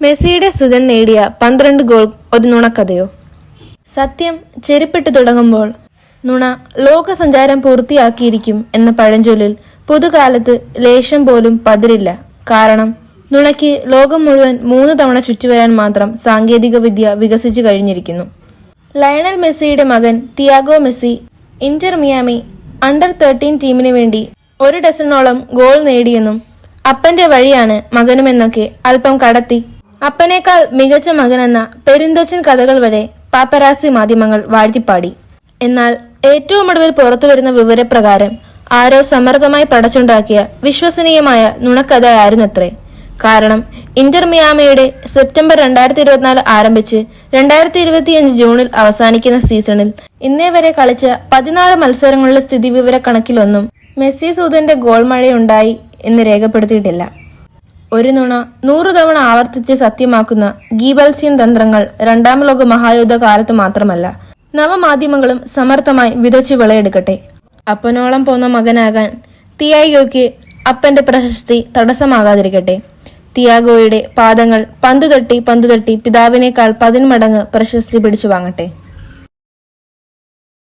മെസ്സിയുടെ സുതൻ നേടിയ പന്ത്രണ്ട് ഗോൾ ഒരു നുണക്കഥയോ? സത്യം ചെരുപ്പിട്ട് തുടങ്ങുമ്പോൾ നുണ ലോകസഞ്ചാരം പൂർത്തിയാക്കിയിരിക്കും എന്ന പഴഞ്ചൊല്ലിൽ പുതുകാലത്ത് ലേശം പോലും പതിരില്ല. കാരണം നുണയ്ക്ക് ലോകം മുഴുവൻ മൂന്ന് തവണ ചുറ്റുവരാൻ മാത്രം സാങ്കേതിക വിദ്യ വികസിച്ചു കഴിഞ്ഞിരിക്കുന്നു. ലയണൽ മെസ്സിയുടെ മകൻ Thiago Messi Inter Miami under thirteen ടീമിന് വേണ്ടി ഒരു ഡസനോളം ഗോൾ നേടിയെന്നും അപ്പന്റെ വഴിയാണ് മകനുമെന്നൊക്കെ അല്പം കടത്തി അപ്പനേക്കാൾ മികച്ച മകനെന്ന പെരുന്തച്ചൻ കഥകൾ വരെ പാപ്പരാസി മാധ്യമങ്ങൾ വാഴ്ത്തിപ്പാടി. എന്നാൽ ഏറ്റവും ഒടുവിൽ പുറത്തുവരുന്ന വിവരപ്രകാരം ആരോ സമർത്ഥമായി പടച്ചുണ്ടാക്കിയ വിശ്വസനീയമായ നുണക്കഥയായിരുന്നത്രേ. കാരണം ഇന്റർമിയാമയുടെ സെപ്റ്റംബർ രണ്ടായിരത്തി ഇരുപത്തിനാല് ആരംഭിച്ച് രണ്ടായിരത്തി ഇരുപത്തിയഞ്ച് ജൂണിൽ അവസാനിക്കുന്ന സീസണിൽ ഇന്നേ വരെ കളിച്ച പതിനാല് മത്സരങ്ങളുടെ സ്ഥിതിവിവര കണക്കിലൊന്നും മെസ്സി സൂദന്റെ ഗോൾ മഴയുണ്ടായി എന്ന് രേഖപ്പെടുത്തിയിട്ടില്ല. ഒരു നുണ നൂറു തവണ ആവർത്തിച്ച് സത്യമാക്കുന്ന ഗീബൽസ്യൻ തന്ത്രങ്ങൾ രണ്ടാം ലോക മഹായുദ്ധ കാലത്ത് മാത്രമല്ല നവമാധ്യമങ്ങളും സമർത്ഥമായി വിതച്ചു വിളയെടുക്കട്ടെ. അപ്പനോളം പോന്ന മകനാകാൻ തിയാഗോയ്ക്ക് അപ്പന്റെ പ്രശസ്തി തടസ്സമാകാതിരിക്കട്ടെ. തിയാഗോയുടെ പാദങ്ങൾ പന്തുതട്ടി പന്തുതട്ടി പന്തു തട്ടി പിതാവിനേക്കാൾ പതിന്മടങ്ങ് പ്രശസ്തി പിടിച്ചു വാങ്ങട്ടെ.